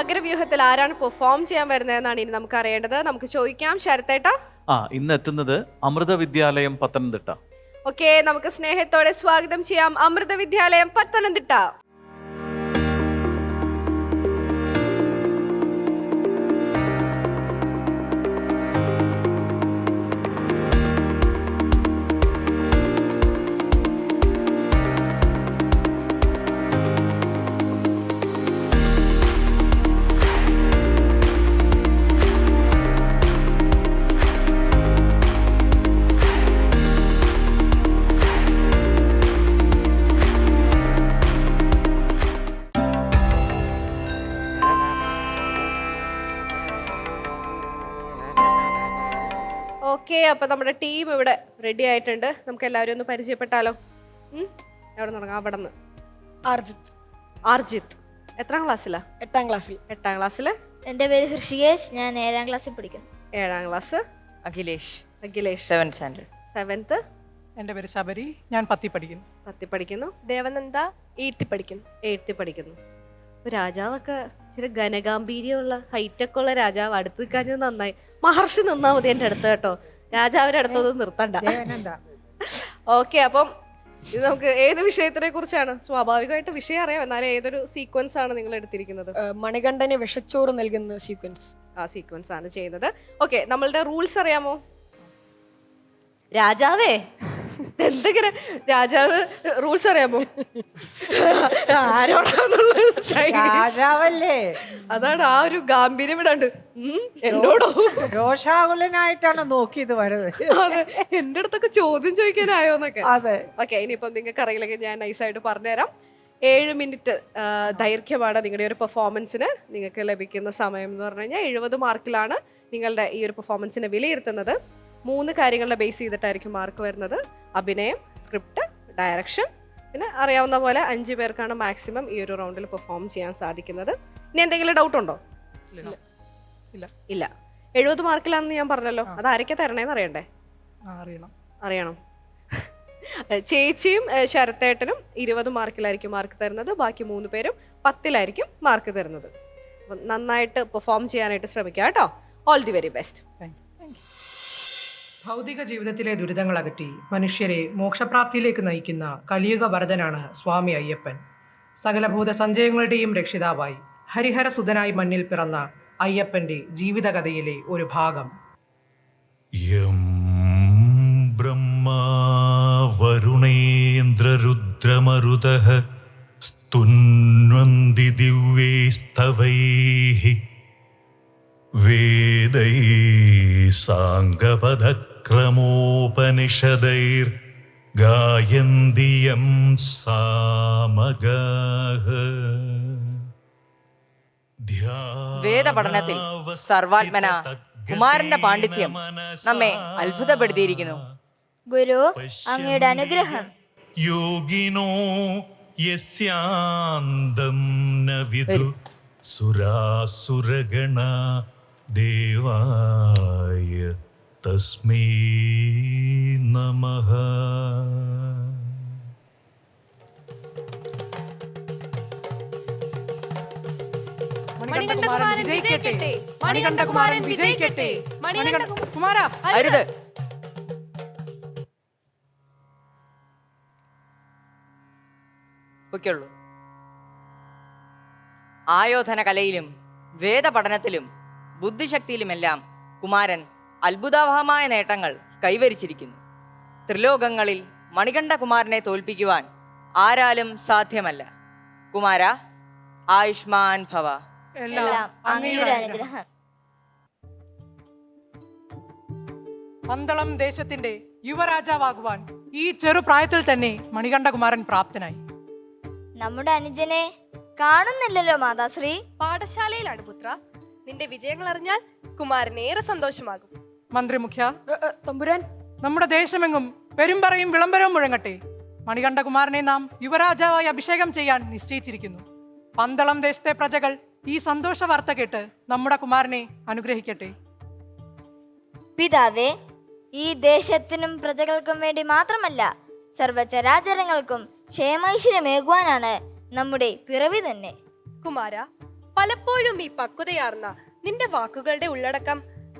അഗ്രവ്യൂഹത്തിൽ ആരാണ് പെർഫോം ചെയ്യാൻ വരുന്നതെന്നാണ് ഇനി നമുക്ക് അറിയേണ്ടത്. നമുക്ക് ചോദിക്കാം ശരത്തേട്ട. ആ ഇന്ന് എത്തുന്നത് അമൃത വിദ്യാലയം പത്തനംതിട്ട. ഓക്കെ നമുക്ക് സ്നേഹത്തോടെ സ്വാഗതം ചെയ്യാം. അമൃത വിദ്യാലയം പത്തനംതിട്ട. അപ്പൊ നമ്മുടെ ടീം ഇവിടെ റെഡി ആയിട്ടുണ്ട്. നമുക്ക് എല്ലാവരും ഒന്ന് പരിചയപ്പെട്ടാലോ? എവിടെ തുടങ്ങാം അവിടെ നിന്ന്. അർജിത്ത് അർജിത്ത് എത്രാം ക്ലാസ്സിലാ എട്ടാം ക്ലാസ്സിൽ എട്ടാം ക്ലാസ്സിൽ എന്റെ പേര് ഹൃഷികേഷ്. ഞാൻ ഏഴാം ക്ലാസ്സിൽ പഠിക്കുന്നു. ഏഴാം class Akhilesh. Akhilesh. Seven standard seventh എന്റെ പേര് ശബരി. ഞാൻ പത്തി പഠിക്കുന്നു. പത്തി പഠിക്കുന്നു. ദേവനന്ദ എയ്ത്തി പഠിക്കുന്നു. എഴുത്തി പഠിക്കുന്നു. രാജാവൊക്കെ ഇച്ചിരി ഘനഗാംഭീര്യമുള്ള ഹൈറ്റൊക്കെ ഉള്ള രാജാവ് അടുത്ത് നിൽക്കാഞ്ഞത് നന്നായി. മഹർഷി നിന്നാ മതി എന്റെ അടുത്ത് കേട്ടോ. രാജാവിന്റെ അടുത്തൊന്നും നിർത്തണ്ട. ഓക്കെ അപ്പം ഇത് നമുക്ക് ഏത് വിഷയത്തിനെ കുറിച്ചാണ്? സ്വാഭാവികമായിട്ട് വിഷയം അറിയാം എന്നാലും ഏതൊരു സീക്വൻസ് ആണ് നിങ്ങൾ എടുത്തിരിക്കുന്നത്? മണികണ്ഠനെ മണികണ്ഠന് വിഷച്ചോറ് നൽകുന്ന സീക്വൻസ് ആ സീക്വൻസ് ആണ് ചെയ്യുന്നത്. ഓക്കെ നമ്മളുടെ റൂൾസ് അറിയാമോ? രാജാവേ എന്തെങ്കിലും രാജാവ് റൂൾസ് അറിയാമോ? ആരോടാന്നുള്ള style. രാജാവല്ലേ? അതാണ് ആ ഒരു ഗാംഭീര്യം ഇടാണ്ട്. ഉം, എന്നോടോ? രോഷാകുലനായിട്ടാണ് നോക്കിയത് വരുന്നത് അതെ എന്റെ അടുത്തൊക്കെ ചോദ്യം ചോദിക്കാനായോ എന്നൊക്കെ. അതെ. ഓക്കെ ഇനിയിപ്പം നിങ്ങൾക്ക് അറിയില്ലെങ്കിൽ ഞാൻ നൈസായിട്ട് പറഞ്ഞുതരാം. ഏഴ് മിനിറ്റ് ദൈർഘ്യമാണ് നിങ്ങളുടെ ഒരു പെർഫോമൻസിന് നിങ്ങൾക്ക് ലഭിക്കുന്ന സമയം എന്ന് പറഞ്ഞു കഴിഞ്ഞാൽ എഴുപത് മാർക്കിലാണ് നിങ്ങളുടെ ഈ ഒരു പെർഫോമൻസിനെ വിലയിരുത്തുന്നത്. മൂന്ന് കാര്യങ്ങളെ ബേസ് ചെയ്തിട്ടായിരിക്കും മാർക്ക് വരുന്നത്. അഭിനയം സ്ക്രിപ്റ്റ് ഡയറക്ഷൻ പിന്നെ അറിയാവുന്ന പോലെ അഞ്ച് പേർക്കാണ് മാക്സിമം ഈ ഒരു റൗണ്ടിൽ പെർഫോം ചെയ്യാൻ സാധിക്കുന്നത്. ഇനി എന്തെങ്കിലും ഡൗട്ട് ഉണ്ടോ? ഇല്ല. ഇല്ല. എഴുപത് മാർക്കിലാണെന്ന് ഞാൻ പറഞ്ഞല്ലോ. അത് ആരൊക്കെ തരണേന്ന് അറിയണ്ടേ? അറിയണം. അറിയണം. ചേച്ചിയും ശരത്തേട്ടനും ഇരുപത് മാർക്കിലായിരിക്കും മാർക്ക് തരുന്നത്. ബാക്കി മൂന്ന് പേരും പത്തിലായിരിക്കും മാർക്ക് തരുന്നത്. നന്നായിട്ട് പെർഫോം ചെയ്യാനായിട്ട് ശ്രമിക്കുക കേട്ടോ. All the very best thank you ഭൗതിക ജീവിതത്തിലെ ദുരിതങ്ങൾ അകറ്റി മനുഷ്യരെ മോക്ഷപ്രാപ്തിയിലേക്ക് നയിക്കുന്ന കലിയുഗ വരദനാണ് സ്വാമി അയ്യപ്പൻ. സകലഭൂത സഞ്ചയങ്ങളുടെയും രക്ഷിതാവായി ഹരിഹരസുതനായി മണ്ണിൽ പിറന്ന അയ്യപ്പന്റെ ജീവിതകഥയിലെ ഒരു ഭാഗം. യം ബ്രഹ്മാ വരുണേന്ദ്രരുദ്രമരുതः സ്തുന്വന്തി ദിവ്യൈസ്തവൈः വേദൈ സാംഗപദക്രമോപനിഷദൈർ ഗായന്തിയം सामगाः വേദപഠനത്തിൽ സർവാത്മന കുമാരന്റെ പാണ്ഡിത്യം നമ്മെ അത്ഭുതപ്പെടുത്തിയിരിക്കുന്നു. ഗുരു അങ്ങയുടെ അനുഗ്രഹം. യോഗിനോ യസ്യാന്തം നവിദു സുരാസുരഗണ ദേവായ തസ്മൈ നമ. മണികണ്ഠകുമാരൻ വിജയിക്കട്ടെ. മണികണ്ഠകുമാരൻ വിജയിക്കട്ടെ. മണികണ്ഠ കുമാര അരുത്. പൊയ്ക്കൊള്ളൂ ആയോധന കലയിലും വേദപഠനത്തിലും ബുദ്ധിശക്തിയിലുമെല്ലാം കുമാരൻ അത്ഭുതാവഹമായ നേട്ടങ്ങൾ കൈവരിച്ചിരിക്കുന്നു. ത്രിലോകങ്ങളിൽ മണികണ്ഠ കുമാരനെ തോൽപ്പിക്കുവാൻ ആരാലും സാധ്യമല്ല. കുമാര ആയുഷ്മാൻ ഭവ. എല്ലാം അങ്ങയുടെ അനുഗ്രഹം. പന്തളം ദേശത്തിന്റെ യുവരാജാവാകുവാൻ ഈ ചെറുപ്രായത്തിൽ തന്നെ മണികണ്ഠകുമാരൻ പ്രാപ്തനായി. നമ്മുടെ അനുജനെ കാണുന്നില്ലല്ലോ മാതാശ്രീ. പാഠശാലയിലാണ് പുത്ര. നിന്റെ വിജയങ്ങൾ അറിഞ്ഞാൽ കുമാരന് ഏറെ സന്തോഷമാകും. മന്ത്രി മുഖ്യ തമ്പുരാൻ. നമ്മുടെ ദേശമെങ്ങും പെരുമ്പറയും വിളംബരവും മുഴങ്ങട്ടെ. മണികണ്ഠകുമാരനെ നാം യുവരാജാവായി അഭിഷേകം ചെയ്യാൻ നിശ്ചയിച്ചിരിക്കുന്നു. പന്തളം ദേശത്തെ പ്രജകൾ ഈ സന്തോഷ വാർത്ത കേട്ട് നമ്മുടെ കുമാരനെ അനുഗ്രഹിക്കട്ടെ. പിതാവേ ഈ ദേശത്തിനും പ്രജകൾക്കും വേണ്ടി മാത്രമല്ല സർവചരാചരങ്ങൾക്കും ക്ഷേമൈശ്വര്യമേകുവാനാണ് നമ്മുടെ പിറവി തന്നെ. കുമാര പലപ്പോഴും ഈ പക്വതയാർന്ന നിന്റെ വാക്കുകളുടെ ഉള്ളടക്കം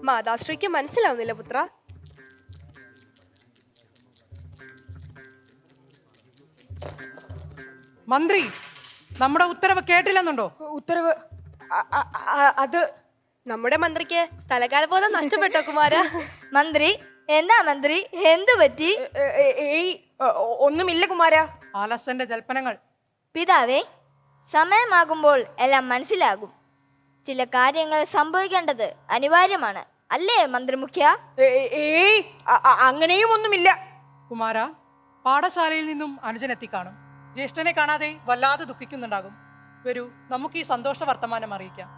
മാതാശ്രീക്ക് മനസ്സിലാവുന്നില്ല പുത്ര. മന്ത്രി നമ്മുടെ ഉത്തരവ് കേട്ടില്ലെന്നുണ്ടോ? ഉത്തരവ് അത് നമ്മുടെ മന്ത്രിക്ക് സ്ഥലകാലബോധം നഷ്ടപ്പെട്ടോ കുമാര? മന്ത്രി എന്താ മന്ത്രി എന്തു പറ്റി? ഏയ് ഒന്നുമില്ല കുമാര. ആലസന്റെ ജൽപ്പനങ്ങൾ പിതാവേ സമയമാകുമ്പോൾ എല്ലാം മനസ്സിലാകും. ചില കാര്യങ്ങൾ സംഭവിക്കേണ്ടത് അനിവാര്യമാണ്. അല്ലേ മന്ത്രിമുഖ്യ? ഏയ് അങ്ങനെയും ഒന്നുമില്ല കുമാര പാഠശാലയിൽ നിന്നും അനുജനെത്തി കാണും ജ്യേഷ്ഠനെ കാണാതെ വല്ലാതെ ദുഃഖിക്കുന്നുണ്ടാകും. വരൂ നമുക്ക് ഈ സന്തോഷ വർത്തമാനം അറിയിക്കാം.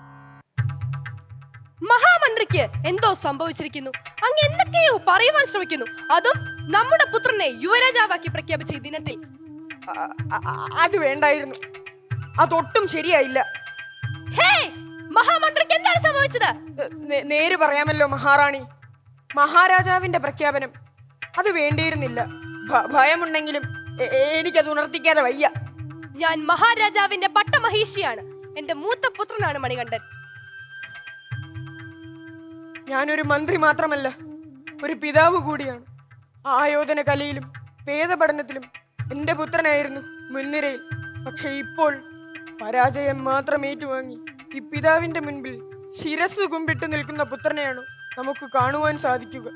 മഹാമന്ത്രിക്ക് എന്തോ സംഭവിച്ചിരിക്കുന്നു. അങ്ങ് എന്തൊക്കെയോ പറയുവാൻ ശ്രമിക്കുന്നു. അതും നമ്മുടെ പുത്രനെ യുവരാജാവാക്കി പ്രഖ്യാപിച്ച ഈ ദിനത്തിൽ. അത് വേണ്ടായിരുന്നു. അതൊട്ടും ശരിയായില്ല. മഹാമന്ത്രിക്ക് എന്താണ് സംഭവിച്ചത്? നേര് പറയാമല്ലോ മഹാറാണി. മഹാരാജാവിന്റെ പ്രഖ്യാപനം. അത് വേണ്ടിയിരുന്നില്ല. ഭയമുണ്ടെങ്കിലും എനിക്കത് ഉണർത്തിക്കാതെ വയ്യ. ഞാൻ മഹാരാജാവിന്റെ പട്ടമഹീഷിയാണ്. എന്റെ മൂത്ത പുത്രനാണ് മണികണ്ഠൻ. ഞാനൊരു മന്ത്രി മാത്രമല്ല ഒരു പിതാവ് കൂടിയാണ്. ആയോധന കലയിലും വേദപഠനത്തിലും എന്റെ പുത്രനായിരുന്നു മുൻനിരയിൽ. പക്ഷെ ഇപ്പോൾ പരാജയം മാത്രം ഏറ്റുവാങ്ങി. ഈ പിതാവിന്റെ മുൻപിൽ ശിരസ് കുമ്പിട്ട് നിൽക്കുന്ന പുത്രനെയാണ് നമുക്ക് കാണുവാൻ സാധിക്കുക.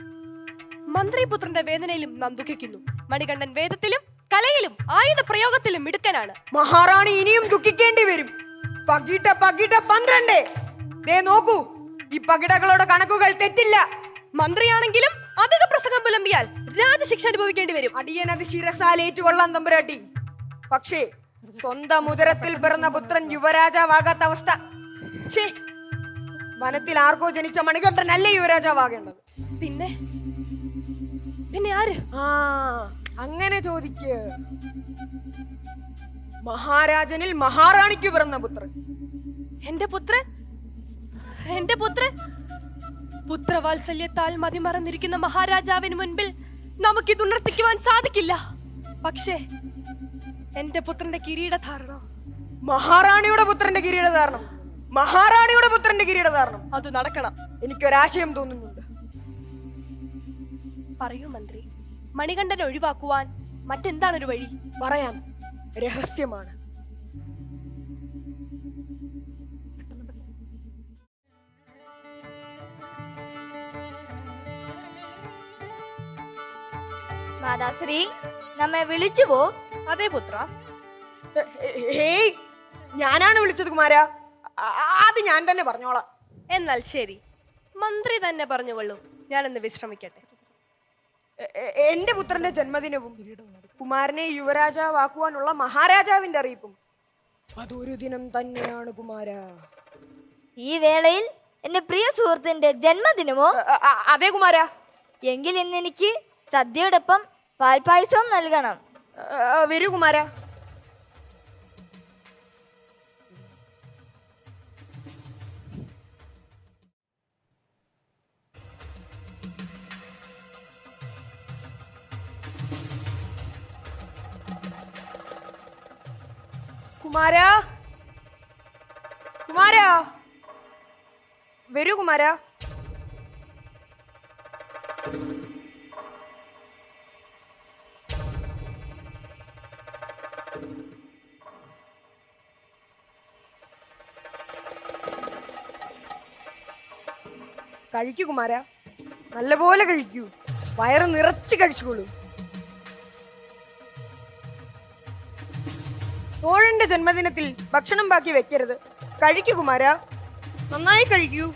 മന്ത്രിപുത്രന്റെ വേദനയിലും നാം ദുഃഖിക്കുന്നു. മണികണ്ഠൻ വേദത്തിലും കലയിലും ആയുധ പ്രയോഗത്തിലും മിടുക്കനാണ്. മഹാറാണി ഇനിയും ദുഃഖിക്കേണ്ടി വരും. പകിട പകിട പന്ത്രണ്ട്. ദേ നോക്കൂ ഈ പകിടകളുടെ കണക്കുകൾ തെറ്റില്ല. മന്ത്രിയാണെങ്കിലും അധിക പ്രസംഗം പുലമ്പിയാൽ രാജശിക്ഷ അനുഭവിക്കേണ്ടി വരും. അടിയനത് ശിരസാലേറ്റുകൊള്ളാം തമ്പുരാട്ടി. പക്ഷേ സ്വന്തം ഉദരത്തിൽ പിറന്ന പുത്രൻ യുവരാജാവാകാത്ത അവസ്ഥ. വനത്തിൽ ആർക്കോ ജനിച്ച മണികണ്ഠനല്ലേ യുവരാജാവാകേണ്ടത്? പിന്നെ? പിന്നെ ആര്? ആ അങ്ങനെ ചോദിക്ക്. മഹാരാജനിൽ മഹാറാണിക്ക് പിറന്ന പുത്രൻ. എന്റെ പുത്രൻ? എന്റെ പുത്രൻ? പുത്രവാത്സല്യത്താൽ മതിമറന്നിരിക്കുന്ന മഹാരാജാവിന് മുൻപിൽ നമുക്ക് ഇത് ഉണർത്തിക്കുവാൻ സാധിക്കില്ല. പക്ഷേ എന്റെ പുത്രന്റെ കിരീടധാരണം. മഹാറാണിയുടെ പുത്രന്റെ കിരീടധാരണം. മഹാറാണിയുടെ പുത്രന്റെ കിരീടധാരണം. അത് നടക്കണം. എനിക്കൊരാശയം തോന്നുന്നുണ്ട്. പറയൂ മന്ത്രി. മണികണ്ഠനെ ഒഴിവാക്കുവാൻ മറ്റെന്താണ് ഒരു വഴി? പറയാം. രഹസ്യമാണ്. മാതാശ്രീ നമ്മെ വിളിച്ചുവോ അതേ പുത്ര. ഹേയ് ഞാനാണ് വിളിച്ചത് കുമാര. അത് ഞാൻ തന്നെ പറഞ്ഞോളാം. എന്നാൽ ശരി. മന്ത്രി തന്നെ പറഞ്ഞുകൊള്ളൂ. ഞാനൊന്ന് വിശ്രമിക്കട്ടെ. എന്റെ പുത്രന്റെ ജന്മദിനവും കുമാരനെ യുവരാജാവാക്കുവാനുള്ള മഹാരാജാവിന്റെ അറിയിപ്പും. അതൊരു ദിനം തന്നെയാണ് കുമാര. ഈ വേളയിൽ എന്റെ പ്രിയ സുഹൃത്തിന്റെ ജന്മദിനമോ? അതെ കുമാര. എങ്കിൽ ഇന്ന് എനിക്ക് സദ്യയോടൊപ്പം പാൽപായസവും നൽകണം. വരൂ കുമാര. കുമാര. കുമാര. വരൂ കുമാര. കഴിക്കൂ കുമാര. നല്ലപോലെ കഴിക്കൂ. വയറ് നിറച്ച് കഴിച്ചുകൊള്ളൂ തോഴന്റെ ജന്മദിനത്തിൽ ഭക്ഷണം ബാക്കി വെക്കരുത്. കഴിക്കൂ കുമാര. നന്നായി കഴിക്കൂ.